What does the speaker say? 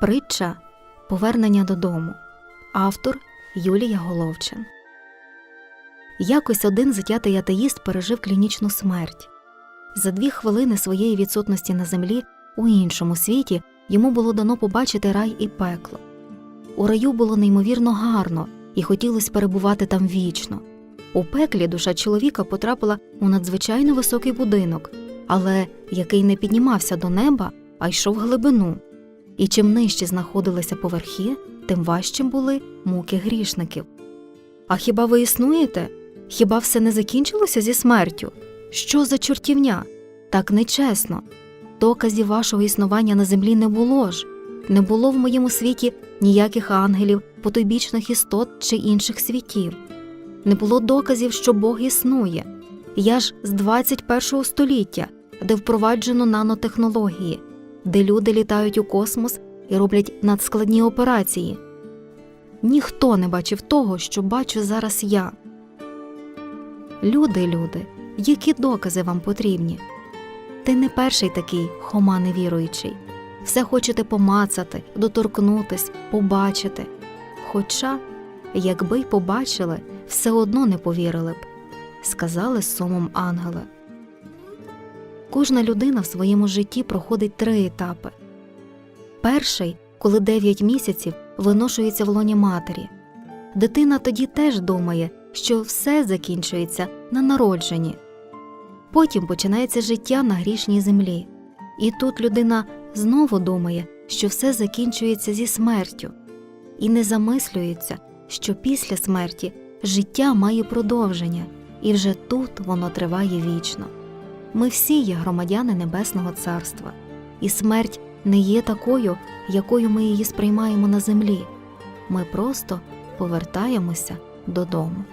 Притча Повернення додому. Автор Юлія Головчин. Якось один затятий атеїст пережив клінічну смерть. За дві хвилини своєї відсутності на землі у іншому світі йому було дано побачити рай і пекло. У раю було неймовірно гарно і хотілося перебувати там вічно. У пеклі душа чоловіка потрапила у надзвичайно високий будинок, але який не піднімався до неба, а йшов глибину. І чим нижче знаходилися поверхи, тим важчим були муки грішників. А хіба ви існуєте? Хіба все не закінчилося зі смертю? Що за чортівня? Так нечесно. Доказів вашого існування на землі не було ж, не було в моєму світі ніяких ангелів, потойбічних істот чи інших світів. Не було доказів, що Бог існує. Я ж з 21 століття, де впроваджено нанотехнології, де люди літають у космос і роблять надскладні операції. Ніхто не бачив того, що бачу зараз я. Люди, люди, які докази вам потрібні? Ти не перший такий хома невіруючий. Все хочете помацати, доторкнутись, побачити. Хоча, якби й побачили, все одно не повірили б, сказали з сумом ангели. Кожна людина в своєму житті проходить три етапи. Перший, коли 9 місяців виношується в лоні матері. Дитина тоді теж думає, що все закінчується на народженні. Потім починається життя на грішній землі. І тут людина знову думає, що все закінчується зі смертю, і не замислюється, що після смерті життя має продовження, і вже тут воно триває вічно. Ми всі є громадяни Небесного Царства, і смерть не є такою, якою ми її сприймаємо на землі. Ми просто повертаємося додому.